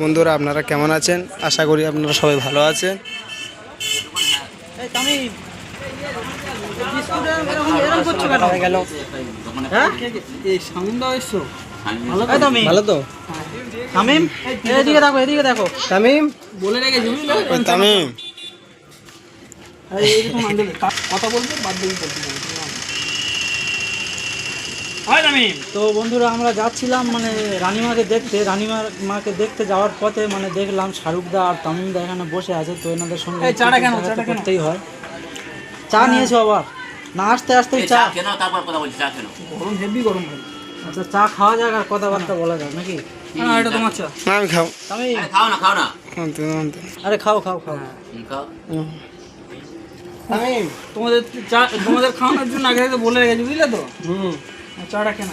বন্ধুরা আপনারা কেমন আছেন? আশা করি আপনারা সবাই ভালো আছেন। হ্যাঁ এসছো? ভালো তো? তামিম এদিকে দেখো এদিকে দেখো। তামিম বলে রেখেছি তামিম। কথা বলবে বাদ দিয়ে তো বন্ধুরা আমরা যাচ্ছিলাম মানে রানিমাকে দেখতে। রানিমার মাকে দেখতে যাওয়ার পথে মানে দেখলাম শাহরুখদা আর তামিমদা এখানে বসে আছে তো এনাদের সঙ্গে চাটা কেন? চাটা করতেই হয়। চা নিয়েছো আবার? না আসতে আসতেই চা কেন? তারপর কথা বলছি চা কেন? গরম হেভি গরম। আচ্ছা চা খাওয়া যাক আর কথাবার্তা বলা যাক নাকি? হ্যাঁ এটা তোমার চা। আমি খাও খাও না খাও না। আরে খাও খাও খাও। খাও। তোমাদের চা তোমাদের খাওয়ানোর জন্য আগে থেকে বলে রেখেছি বুঝলে তো? হুম। চাটা কেন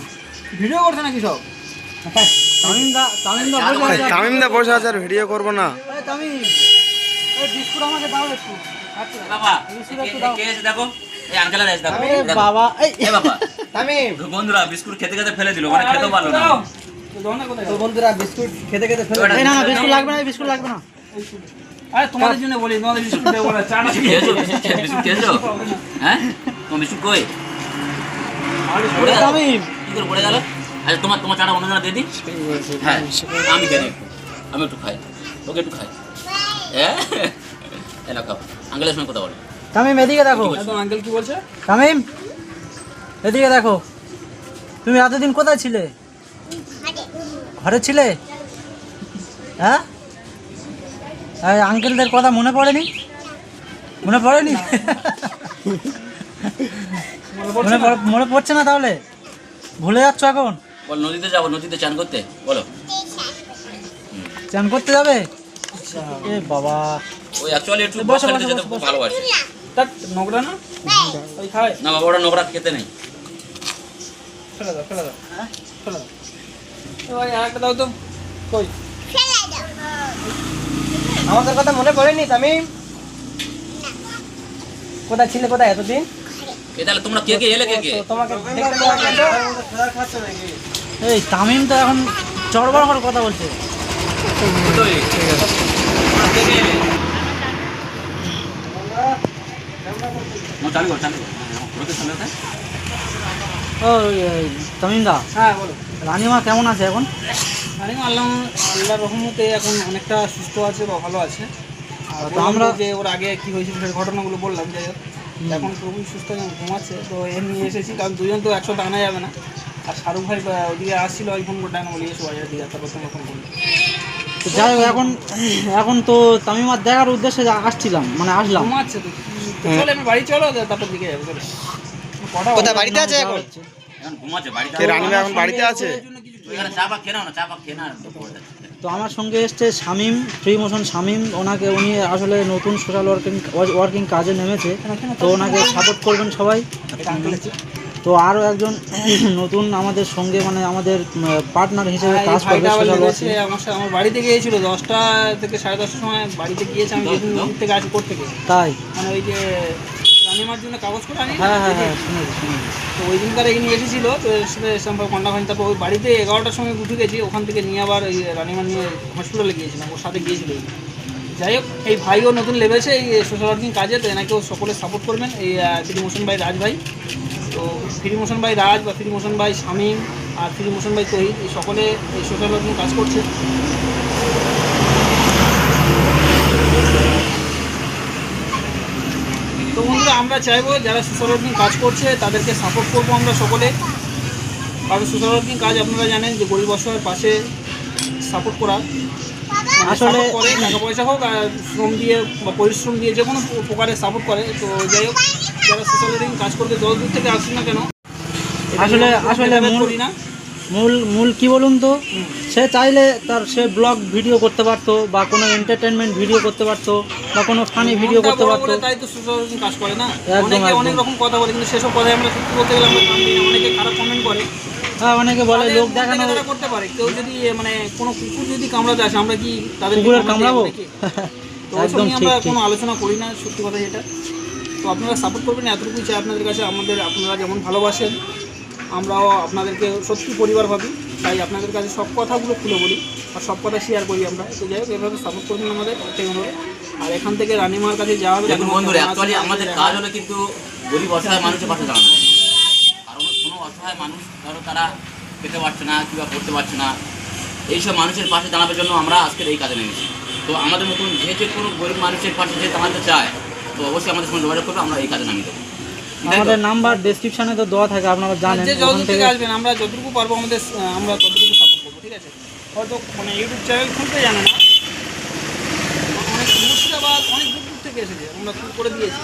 ভিডিও করছে নাকি সব? তামিম দা বসে আছে। তামিম দা বসে আছে আর ভিডিও করব না। তামিম বিস্কুট আমাকে দাও একটু। আচ্ছা। বন্ধুরা বিস্কুট খেতে খেতে ফেলে দিল। মানে খেতেও পারল না। তো বন্ধুরা বিস্কুট খেতে খেতে ফেলে না না বিস্কুট লাগবে না বিস্কুট লাগবে না। আরে তোমাদের জন্য বলি তোমাদের বিস্কুট দেবো না চাটা বিস্কুট খেয়ে- বিস্কুট খেয়েছো? হ্যাঁ? তোমার বিস্কুট কই? কি করে পড়ে গেল? আচ্ছা তোমার তোমার চাটা অন্যজনা দিয়ে দিই? হ্যাঁ আমি। আমি একটু খাই। ওকে একটু খাই। হ্যাঁ এলা খাও। আঙ্কেলের সঙ্গে কথা বলো। তামিম এদিকে দেখো। আঙ্কেল কি বলছে? তামিম এদিকে দেখো। তুমি এতদিন কোথায় ছিলে? ঘরে ছিলে? হ্যাঁ? আঙ্কেলদের কথা মনে পড়েনি? মনে পড়েনি? মনে মনে পড়ছে না তাহলে? ভুলে যাচ্ছ এখন? বল নদীতে যাব নদীতে চান করতে? বলো। চান করতে যাবে? এ বাবা। ওই অ্যাকচুয়ালি একটু বসো, বসে যেতে খুব বসো। ভালোবাসে নোংরা না? ওই খায়। না বাবা ওরা নোংরা খেতে নেই। ফেলে দাও ফেলে দাও। ফেলে দাও। ওই আরেকটা দাও তো। কই? আমাদের কথা মনে পড়েনি তামিম? কোথায় ছিলে কোথায় এতদিন? এ তাহলে তোমরা কে কে এলে কে কে? তোমাকে এই তামিম তো এখন চড়বড় করে কথা বলছে? ও, চালু কর, চালু কর। ওকে সামনে আছে? ও তামিম দা? হ্যাঁ বলো। রানিমা কেমন আছে এখন? আরে আল্লাহ আল্লাহর রহমতে এখন অনেকটা সুস্থ আছে বা ভালো আছে। আর তো আমরা- আমরা যে ওর আগে কি হয়েছিল সেই ঘটনাগুলো বললাম যাই হোক। এখন খুবই সুস্থ ঘুমাচ্ছে তো এর নিয়ে এসেছি। কারণ দুজন তো একসাথে আনা যাবে না। আর শাহরুখ ভাই ওদিকে আসছিল ওই ফোন আমি বলি এসো বাজার দিকে তারপর তোমার ফোন করল তো যাই হোক এখন এখন তো তামিমার দেখার উদ্দেশ্যে আসছিলাম মানে আসলাম। ঘুমাচ্ছে তো। চলো আমি বাড়ি চলো তারপর দিকে যাব চলো। কোথায় বাড়িতে আছে এখন? এখন ঘুমাচ্ছে বাড়িতে কে রানিমা এখন বাড়িতে আছে? চা পা খেয়ে না চা পা খেয়ে না তো আমার সঙ্গে এসছে শামিম ফ্রি মোশন শামিম। ওনাকে উনি আসলে নতুন সোশ্যাল ওয়ার্কিং ওয়ার্কিং কাজে নেমেছে। তো ওনাকে সাপোর্ট করবেন সবাই। তো আরও একজন নতুন আমাদের সঙ্গে মানে আমাদের পার্টনার হিসেবে হ্যাঁ, কাজ করবে আমার বাড়িতে গিয়েছিল দশটা থেকে সাড়ে দশটার সময় বাড়িতে গিয়েছে আমি থেকে আসি করতে তাই? মানে ওই যে রানিমার জন্য কাগজ করে আনি হ্যাঁ হ্যাঁ হ্যাঁ শুনেছি শুনেছি তো ওই দিনকার এখানে এসেছিল তো এর সাথে সম্পর্ক হয়নি তারপর ওই বাড়িতে এগারোটার সময় উঠে গেছি ওখান থেকে নিয়ে আবার ওই রানিমা নিয়ে হসপিটালে গিয়েছিলাম ওর সাথে গিয়েছিল। যাই হোক এই ভাইও নতুন লেগেছে এই সোশ্যাল ওয়ার্কিং কাজে তো এনাকেও সকলে সাপোর্ট করবেন এই ফ্রি মোশন ভাই রাজ ভাই। তো ফ্রি মোশন ভাই রাজ বা ফ্রি মোশন ভাই শামীম আর ফ্রি মোশন ভাই তহিদ এই সকলে এই সোশ্যাল ওয়ার্কিং কাজ করছে। তো বন্ধুরা আমরা চাইব যারা সোশ্যাল ওয়ার্কিং কাজ করছে তাদেরকে সাপোর্ট করব আমরা সকলে। কারণ সোশ্যাল ওয়ার্কিং কাজ আপনারা জানেন যে গরিব অসহায়ের পাশে সাপোর্ট করা। আসলে- করে টাকা পয়সা হোক আর শ্রম দিয়ে বা পরিশ্রম দিয়ে যে কোনো প্রকারে সাপোর্ট করে। তো যাই হোক যারা সোশ্যাল ওয়ার্কিং কাজ করতে যত দূর থেকে আসুন না কেন আসলে আসলে মূল মূল কি বলুন তো? সে চাইলে তার সে ব্লগ ভিডিও করতে পারতো বা কোনো এন্টারটেনমেন্ট ভিডিও করতে পারতো বা কোনো ফানি ভিডিও করতে পারতো। তাই তো সোশ্যাল কাজ করে না? অনেকে অনেক রকম কথা বলে কিন্তু সেসব কথায় আমরা সত্যি বলতে গেলে আমরা। অনেকে খারাপ কমেন্ট করে। হ্যাঁ অনেকে বলে লোক দেখানো করতে পারে। কেউ যদি মানে কোনো কুকুর যদি কামড়াতে আসে আমরা কি তাদের কুকুরের কামড়াবো? একদম আমরা কোনো আলোচনা করি না সত্যি কথা যেটা তো আপনারা সাপোর্ট করবেন এতটুকুই চাই আপনাদের কাছে। আমাদের আপনারা যেমন ভালোবাসেন আমরাও আপনাদেরকে সত্যি পরিবার ভাবি। তাই আপনাদের কাছে সব কথাগুলো খুলে বলি আর সব কথা শেয়ার করি আমরা। তো যাই হোক এভাবে সাপোর্ট করবেন আমাদের আর এখান থেকে রানিমার কাছে যাওয়া হবে দেখুন বন্ধুরা অ্যাকচুয়ালি আমাদের কাজ হলো কিন্তু গরিব অসহায় মানুষের পাশে দাঁড়ানো। কারণ কোনো অসহায় মানুষ ধরো তারা খেতে পারছে না কিংবা করতে পারছে না এইসব মানুষের পাশে দাঁড়ানোর জন্য আমরা আজকের এই কাজে নেমেছি। তো আমাদের মতন যে যে কোনো গরিব মানুষের পাশে যে দাঁড়াতে চায় তো অবশ্যই আমাদের সঙ্গে যোগাযোগ করবে আমরা এই কাজে নামিয়ে দেবো? আমাদের নাম্বার ডেসক্রিপশনে তো দেওয়া থাকে আপনারা জানেন যে যতদূর থেকে। আসবেন আমরা যতটুকু পারব আমাদের আমরা ততটুকু সাপোর্ট করব ঠিক আছে? হয়তো মানে ইউটিউব চ্যানেল খুলতে জানে না। অনেক মুর্শিদাবাদ অনেক দূর দূর থেকে এসেছে। আমরা খুব করে দিয়েছি।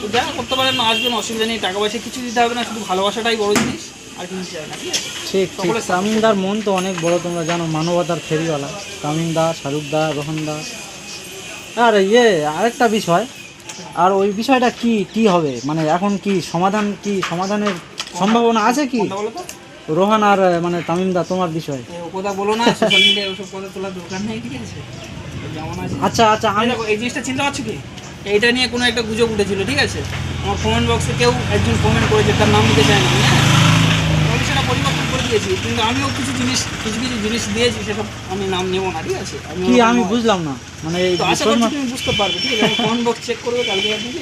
তো দেখা করতে পারেন না আসবেন অসুবিধা নেই টাকা পয়সা কিছু দিতে হবে না শুধু ভালোবাসাটাই বড় জিনিস আর কিছু চাই না ঠিক আছে? ঠিক ঠিক। তামিমদার মন তো অনেক বড় তোমরা জানো মানবতার ফেরিওয়ালা। তামিমদা শাহরুখদা রোহনদা আর ইয়ে আরেকটা বিষয় আর ওই বিষয়টা কি কি হবে? মানে এখন কি সমাধান কি সমাধানের সম্ভাবনা আছে কি? রোহান আর মানে তামিমদা তোমার বিষয়। কথা বলো না সোশ্যাল মিডিয়ায় ওসব কথা তোলার দরকার নেই ঠিক আছে? আচ্ছা আচ্ছা আমি এই জিনিসটা চিন্তা পারছ কি? এইটা নিয়ে কোনো একটা গুজব উঠেছিল ঠিক আছে? আমার কমেন্ট বক্সে কেউ একজন কমেন্ট করেছে তার নাম দিতে চায় না হ্যাঁ আমি সেটা পরিবর্তন করে দিয়েছি কিন্তু আমিও কিছু জিনিস কিছু কিছু জিনিস দিয়েছি সেসব আমি নাম নেব না ঠিক আছে? আমি কি আমি বুঝলাম না। মানে আশা করছি তুমি বুঝতে পারবে ঠিক আছে? কমেন্ট বক্স চেক করবে কালকে আপনি কি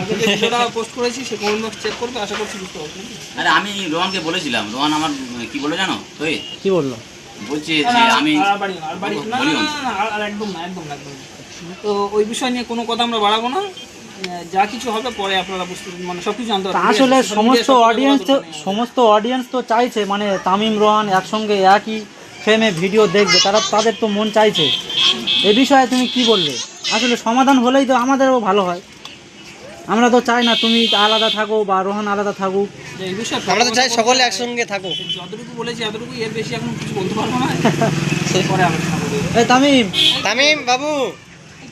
আগে যে ভিডিওটা পোস্ট করেছি সে কমেন্ট বক্স চেক করবে আশা করছি বুঝতে পারবে। আরে আমি রোহানকে বলেছিলাম রোহান আমার কি বলে জানো? তো কি বলল? বলছে যে আমি আর বাড়ি আর বাড়ি না, না, না, একদম না। একদম না একদম তো ওই বিষয় নিয়ে কোনো কথা আমরা বাড়াবো না। যা কিছু হবে পরে আপনারা বুঝতে মানে সব কিছু জানতে পারবেন। আসলে সমস্ত অডিয়েন্স নেই। সমস্ত অডিয়েন্স তো চাইছে মানে তামিম রোহান একসঙ্গে একই ফ্রেমে ভিডিও দেখবে তারা তাদের তো মন চাইছে। এ বিষয়ে তুমি কি বলবে? আসলে সমাধান হলেই তো আমাদেরও ভালো হয়। আমরা তো চাই না তুমি আলাদা থাকো বা রোহান আলাদা থাকুক। এই বিষয়ে আমরা তো চাই সকলে একসঙ্গে থাকো যতটুকু বলেছি এতটুকু এর বেশি এখন কিছু বলতে পারব না। পরে আলোচনা করব। এই তামিম। তামিম বাবু।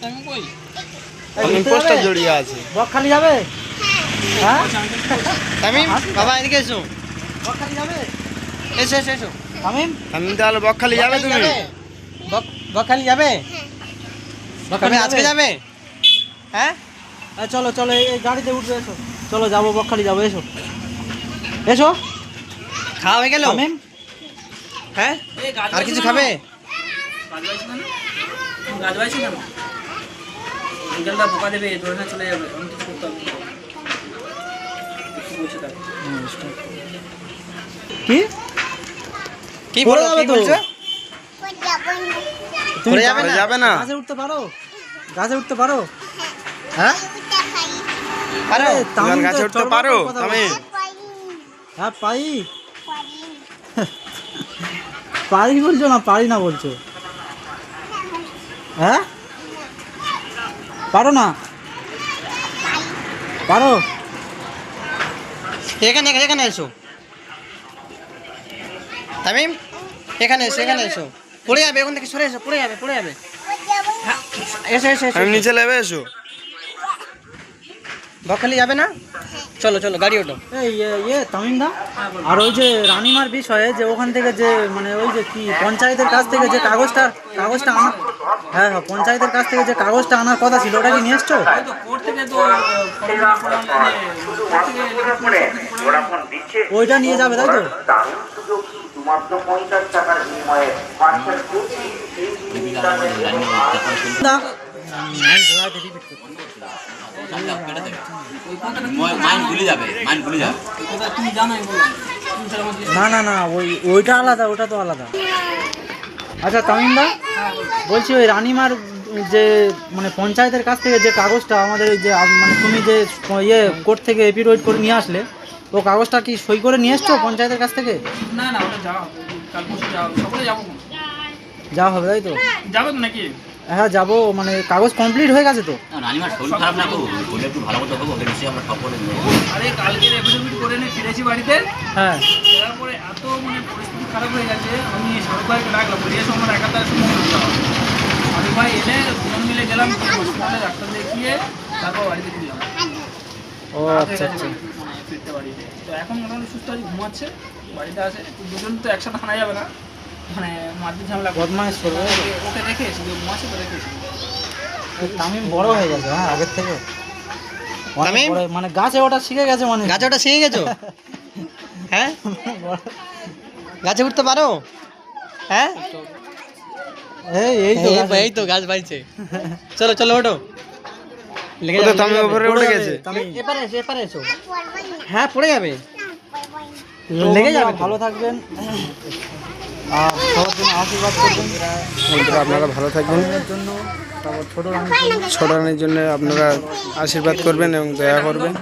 আমি কই? ঘুরতে জড়িয়ে আছে। বকখালি যাবে? হ্যাঁ? তামিম বাবা এদিকে এসো। বকখালি যাবে এসো এসো এসো। তামিম? তামিম তাহলে বকখালি যাবে তুমি? বকখালি যাবে? বকখালি আজকে যাবে? হ্যাঁ? চলো চলো এই গাড়িতে উঠবে এসো। চলো যাব বকখালি যাব এসো। এসো। খাওয়া হয়ে গেল? তামিম? হ্যাঁ? আর কিছু খাবে গাছ বাইছে না গাছ বাইছে কেন বিকেলটা বোকা দেবে ধরে না চলে যাবে আমি কিছু করতে হবে। না। একটু বসে থাকো। কি? কি বলো কি তো। বলছো? তুমি যাবে না? গাছে উঠতে পারো? গাছে উঠতে পারো? হ্যাঁ? পারো গাছে উঠতে পারো হ্যাঁ পাই পারি বলছো না পারি না বলছো। হ্যাঁ? পারো না। পারো। এখানে এখানে এসো। তামিম এখানে এসো এখানে এসো। পড়ে যাবে ওখান থেকে সরে এসো পড়ে যাবে পড়ে যাবে। এসো এসো এসো নিচে নেবে এসো। বকখালি যাবে না? চলো চলো গাড়ি ওঠো। এই ইয়ে তামিম দা আর ওই যে রানিমার বিষয়ে যে ওখান থেকে যে মানে ওই যে কি পঞ্চায়েতের কাছ থেকে যে কাগজটা কাগজটা আনা হ্যাঁ হ্যাঁ পঞ্চায়েতের কাছ থেকে যে কাগজটা আনার কথা ছিল, ওটা কি নিয়ে এসছো? ওইটা নিয়ে যাবে, তাই তো? না। না না ওই, ওইটা আলাদা, ওটা তো আলাদা। আচ্ছা তামিম দা বলছি ওই রানিমার যে মানে পঞ্চায়েতের কাছ থেকে যে কাগজটা আমাদের যে মানে তুমি যে ইয়ে কোর্ট থেকে এপিরোড করে নিয়ে আসলে ও কাগজটা কি সই করে নিয়ে এসছো পঞ্চায়েতের কাছ থেকে? না না ওটা যাও কাল পরশু যাও সকলে যাব যা হবে তাই তো? যাবে তো নাকি? হ্যাঁ যাব মানে কাগজ কমপ্লিট হয়ে গেছে তো? রানিমার শরীর খারাপ না একটু ভালো মতো হবে আমরা আরে কালকে করে নিয়ে ফিরেছি বাড়িতে। হ্যাঁ। এত মানে পরিস্থিতি খারাপ হয়ে গেছে আমি শাহরুখ ভাইকে ডাকলাম বলি এসো আমার একাতার সময় করতে হবে। শাহরুখ ভাই এলে দুজন মিলে গেলাম হসপিটালে ডাক্তার দেখিয়ে তারপর বাড়িতে ফিরলাম। ও আচ্ছা আচ্ছা। মানে ফিরতে বাড়িতে তো এখন মোটামুটি সুস্থ আছে ঘুমাচ্ছে বাড়িতে আছে দুজন তো একসাথে আনা যাবে না। মানে মারপিট ঝামেলা বদমাইশ করবে। ওকে- রেখে এসেছি ও ঘুমাচ্ছে তো রেখে তামিম বড় হয়ে গেছে হ্যাঁ আগের থেকে। অনেক মানে গাছে ওটা শিখে গেছে মানে। গাছে ওটা শিখে গেছো? হ্যাঁ? গাছে উঠতে পারো? হ্যাঁ? এই এই তো এই তো গাছ বাইছে চলো চলো ওঠো। লেগে কোথায় যাবে, তামি লেগে যাবে। উপরে উঠে গেছে। এপারে এসো এপারে এসো। হ্যাঁ পড়ে যাবে। লেগে যাবে ভালো থাকবেন। আর সবার জন্য আশীর্বাদ করবেন। আপনারা ভালো থাকবেন। জন্য। ছোট রানীর জন্য আপনারা আশীর্বাদ করবেন এবং দয়া করবেন।